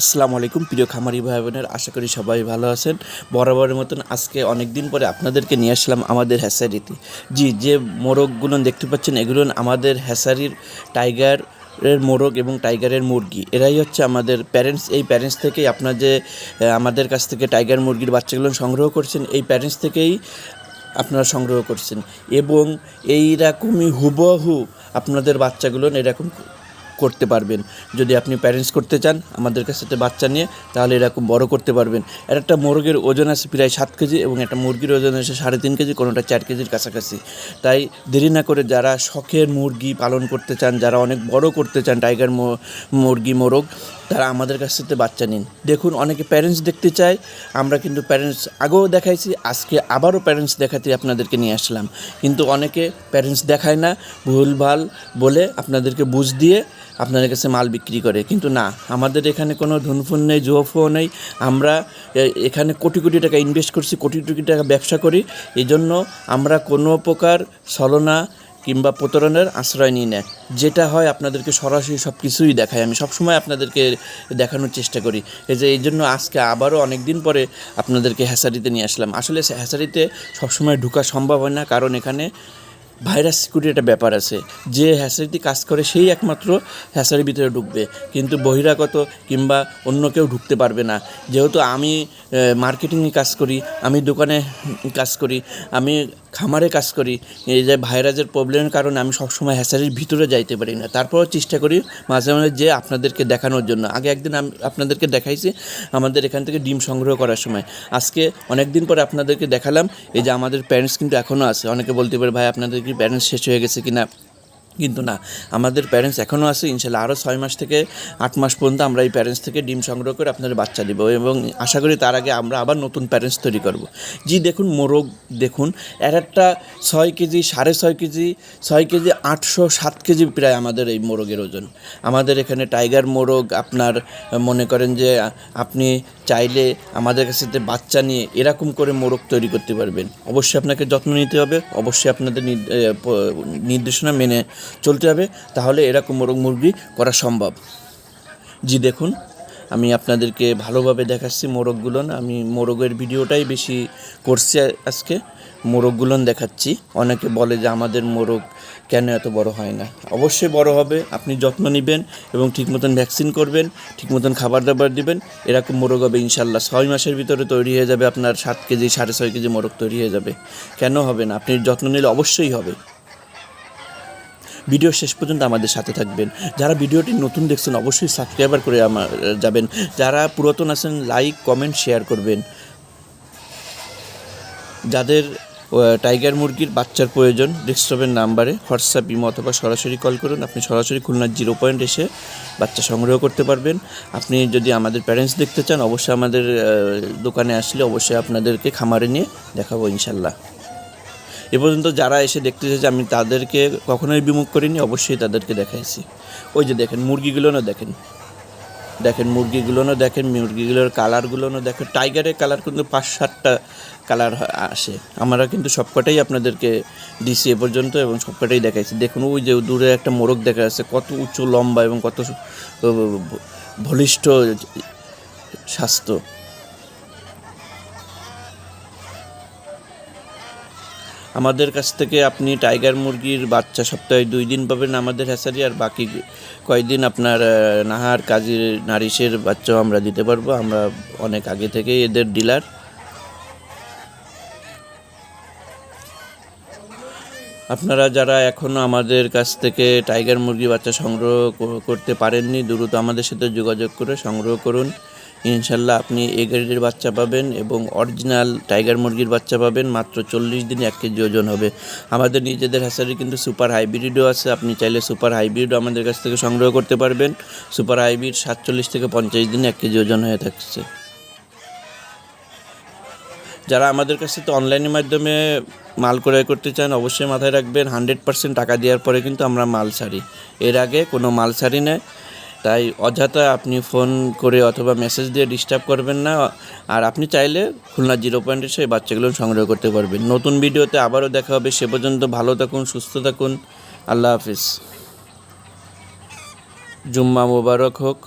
আসসালামু আলাইকুম, প্রিয় খামারি ভাই বোনের আশা করি সবাই ভালো আছেন। বরাবরের মতন আজকে অনেক দিন পরে আপনাদেরকে নিয়ে আসলাম আমাদের হ্যাসারিতে জি, যে মোরগগুলো দেখতে পাচ্ছেন, এগুলো আমাদের হ্যাসারির টাইগার এর মোরগ এবং টাইগারের মুরগি। এরাই হচ্ছে আমাদের প্যারেন্টস। এই প্যারেন্টস থেকেই আপনার যে আমাদের কাছ থেকে টাইগার মুরগির বাচ্চাগুলো সংগ্রহ করছেন, এই প্যারেন্টস থেকেই আপনারা সংগ্রহ করছেন। এবং এইরকমই হুবহু আপনাদের বাচ্চাগুলো এরকম করতে পারবেন। যদি আপনি প্যারেন্টস করতে চান আমাদের কাছে বাচ্চা নিয়ে, তাহলে এরকম বড় করতে পারবেন। আর একটা মোরগের ওজন আছে প্রায় সাত কেজি এবং একটা মুরগির ওজন আছে সাড়ে তিন কেজি, কোনোটা চার কেজির কাছাকাছি। তাই দেরি না করে যারা শখের মুরগি পালন করতে চান, যারা অনেক বড় করতে চান টাইগার মুরগি, মোরগ তারা আমাদের কাছ থেকে বাচ্চা নিন। দেখুন, অনেকে প্যারেন্টস দেখতে চায়, আমরা কিন্তু প্যারেন্টস আগেও দেখাইছি, আজকে আবারও প্যারেন্টস দেখাতে আপনাদেরকে নিয়ে আসলাম। কিন্তু অনেকে প্যারেন্টস দেখায় না, ভুলভাল বলে আপনাদেরকে বুঝ দিয়ে আপনাদের কাছে মাল বিক্রি করে। কিন্তু না, আমাদের এখানে কোনো ধনফোন নেই জুয়োফো নেই। আমরা এখানে কোটি কোটি টাকা ইনভেস্ট করছি, কোটি কোটি টাকা ব্যবসা করি। এই জন্য আমরা কোনো প্রকার ছলনা কিংবা প্রতারণার আশ্রয় নিই না যেটা হয় আপনাদেরকে সরাসরি সব কিছুই দেখাই আমি সবসময় আপনাদেরকে দেখানোর চেষ্টা করি এই যে, এই জন্য আজকে আবারও অনেক দিন পরে আপনাদেরকে হ্যাসারিতে নিয়ে আসলাম। আসলে হ্যাসারিতে সবসময় ঢুকা সম্ভব হয় না, কারণ এখানে ভাইরাস সিকিউরিটি একটা ব্যাপার আছে। যে হ্যাসারিতে কাজ করে সেই একমাত্র হ্যাসারির ভিতরে ঢুকবে। কিন্তু বহিরাগত কিংবা অন্য কেউ ঢুকতে পারবে না। যেহেতু আমি মার্কেটিংয়ে কাজ করি, আমি দোকানে কাজ করি, আমি খামারে কাজ করি, এই যে ভাইরাসের প্রবলেমের কারণে আমি সবসময় হ্যাসারির ভিতরে যাইতে পারি না। তারপরও চেষ্টা করি মাঝে মাঝে যে আপনাদেরকে দেখানোর জন্য। আগে একদিন আমি আপনাদেরকে দেখাইছি আমাদের এখান থেকে ডিম সংগ্রহ করার সময়। আজকে অনেক দিন পরে আপনাদেরকে দেখালাম, এই যে আমাদের প্যারেন্টস কিন্তু এখনও আছে। অনেকে বলতে পারে, ভাই, আপনাদের কি প্যারেন্টস শেষ হয়ে গেছে কিনা? কিন্তু না, আমাদের প্যারেন্টস এখনও আছে, ইনশাল্লাহ আরও ছয় মাস থেকে আট মাস পর্যন্ত আমরা এই প্যারেন্টস থেকে ডিম সংগ্রহ করে আপনাদের বাচ্চা দিব এবং আশা করি তার আগে আমরা আবার নতুন প্যারেন্টস তৈরি করব। জি, দেখুন, মোরগ, দেখুন, এর একটা ছয় কেজি, সাড়ে ছয় কেজি ছয় কেজি, আটশো সাত কেজি প্রায় আমাদের এই মোরগের ওজন। আমাদের এখানে টাইগার মোরগ, আপনার মনে করেন যে আপনি চাইলে আমাদের কাছে থেকে বাচ্চা নিয়ে এরকম করে মোরগ তৈরি করতে পারবেন। অবশ্যই আপনাকে যত্ন নিতে হবে, অবশ্যই আপনাদের নির্দেশনা মেনে চলতে হবে, তাহলে এরকম মোরগ মুরগি করা সম্ভব। জি, দেখুন, আমি আপনাদেরকে ভালোভাবে দেখাচ্ছি মোরগগুলোন আমি মোরগের ভিডিওটাই বেশি করছি আজকে। মোরগগুলোন দেখাচ্ছি, অনেকে বলে যে আমাদের মোরগ কেন এত বড় হয় না। অবশ্যই বড় হবে, আপনি যত্ন নেবেন এবং ঠিক মতন ভ্যাকসিন করবেন ঠিক মতন খাবার দাবার দিবেন, এরকম মোরগ হবে ইনশাল্লাহ। ছয় মাসের ভিতরে তৈরি হয়ে যাবে আপনার সাত কেজি, সাড়ে ছয় কেজি মোরগ তৈরি হয়ে যাবে। কেন হবে না? আপনি যত্ন নিলে অবশ্যই হবে। ভিডিও শেষ পর্যন্ত আমাদের সাথে থাকবেন। যারা ভিডিওটি নতুন দেখছেন, অবশ্যই সাবস্ক্রাইবার করে আমার যাবেন। যারা পুরাতন আছেন লাইক কমেন্ট শেয়ার করবেন। যাদের টাইগার মুরগির বাচ্চার প্রয়োজন ডেস্কটপের নাম্বারে হোয়াটসঅ্যাপ, ইমো অথবা সরাসরি কল করুন। আপনি সরাসরি খুলনার জিরো পয়েন্ট এসে বাচ্চা সংগ্রহ করতে পারবেন। আপনি যদি আমাদের প্যারেন্টস দেখতে চান, অবশ্যই আমাদের দোকানে আসলে অবশ্যই আপনাদেরকে খামারে নিয়ে দেখাবো ইনশাল্লাহ। এ পর্যন্ত যারা এসে দেখতে চেয়েছে আমি তাদেরকে কখনোই বিমুখ করিনি, অবশ্যই তাদেরকে দেখাইছি। ওই যে দেখেন মুরগিগুলো না দেখেন। দেখেন, মুরগিগুলোনও দেখেন, মুরগিগুলোর কালারগুলোনও দেখেন। টাইগারের কালার কিন্তু পাঁচ সাতটা কালার আসে। আমরা কিন্তু সবকটাই আপনাদেরকে দিছি এ পর্যন্ত এবং সবকটাই দেখাইছি। দেখুন, ওই যে দূরে একটা মোরগ দেখা যাচ্ছে, কত উঁচু, লম্বা এবং কত বলিষ্ঠ স্বাস্থ্য। আমাদের কাছ থেকে আপনি টাইগার মুরগির বাচ্চা সপ্তাহে দুই দিন পাবেন আমাদের হ্যাসারি, আর বাকি কয়েকদিন আপনার নাহার কাজীর নারিশের বাচ্চাও আমরা দিতে পারব। আমরা অনেক আগে থেকেই এদের ডিলার। আপনারা যারা এখনও আমাদের কাছ থেকে টাইগার মুরগি বাচ্চা সংগ্রহ করতে পারেননি, দ্রুত আমাদের সাথে যোগাযোগ করে সংগ্রহ করুন। ইনশাল্লাহ আপনি এ গ্রেডের বাচ্চা পাবেন এবং অরিজিনাল টাইগার মুরগির বাচ্চা পাবেন। মাত্র চল্লিশ দিনে এক কেজি ওজন হবে। আমাদের নিজেদের হ্যাসারি কিন্তু সুপার হাইব্রিডও আছে। আপনি চাইলে সুপার হাইব্রিডও আমাদের কাছ থেকে সংগ্রহ করতে পারবেন। সুপার হাইব্রিড সাতচল্লিশ থেকে পঞ্চাশ দিনে এক কেজি ওজন হয়ে থাকছে। যারা আমাদের কাছে তো অনলাইনের মাধ্যমে মাল ক্রয় করতে চান, অবশ্যই মাথায় রাখবেন, হান্ড্রেড পার্সেন্ট টাকা দেওয়ার পরে কিন্তু আমরা মাল ছাড়ি এর আগে কোনো মাল ছাড়ি না তাই অযথা আপনি ফোন করে অথবা মেসেজ দিয়ে ডিস্টার্ব করবেন না। আর আপনি চাইলে খুলনা জিরো পয়েন্ট সেই বাচ্চাগুলো সংগ্রহ করতে পারবেন। নতুন ভিডিওতে আবারও দেখা হবে। সে পর্যন্ত ভালো থাকুন, সুস্থ থাকুন। আল্লাহ হাফিজ। জুম্মা মোবারক হোক।